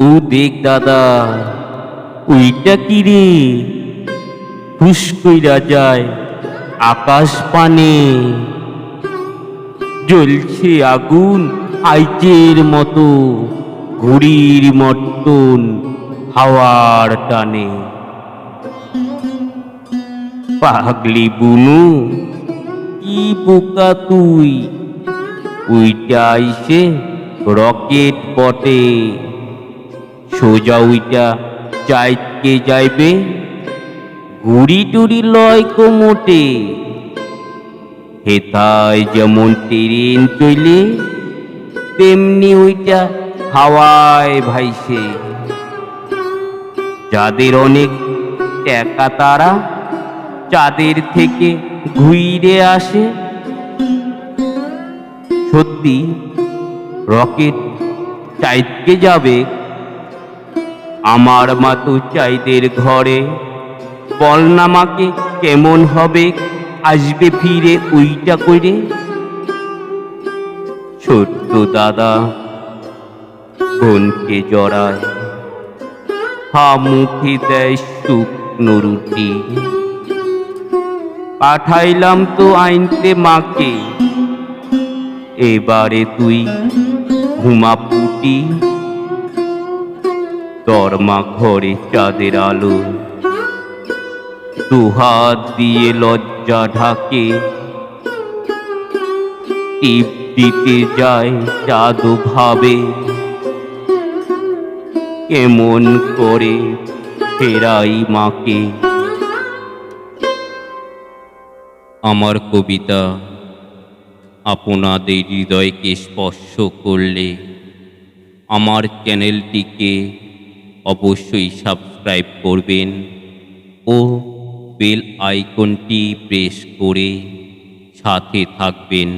ও দেখ দাদা, ওইটা কি রে? হুস যায় আকাশ পানে। জ্বলছে আগুন আইচের মতো, ঘুড়ির মর্তন হাওয়ার টানে। পাগলি বুনু, কি বোকা তুই? ওইটা আইসে রকেট বটে। সোজা উইটা চাইতে যাইবে। ঘুড়ি টুড়ি লয় কো মোটে। হেতায় যেমন ট্রেন চলে, তেমনি ওইটা হাওয়ায় ভাইসে। যাদের অনেক টাকা তারা চাঁদের থেকে ঘুইরে আসে। সত্যি রকেট চাইতে যাবে। আমার মাতো চাইদের ঘরে। বলনামাকে কেমন হবে? আসবে ফিরে উইটা করে ছোট্ট দাদা, বোনকে জড়ায়। হা মুখে দেয় শুকনো রুটি। পাঠাইলাম তো আইনতে মাকে। এবারে তুই ঘুমা পুটি তোর মা ঘরে চাঁদের আলো। দুহাত দিয়ে লজ্জা ঢাকে টিপ দিতে যায় চাঁদ ভাবে। কেমন করে ফেরাই মাকে। আমার কবিতা আপনাদের হৃদয়কে স্পর্শ করলে আমার চ্যানেলটিকে অবশ্যই সাবস্ক্রাইব করবেন। ও বেল আইকনটি প্রেস করে সাথে থাকবেন।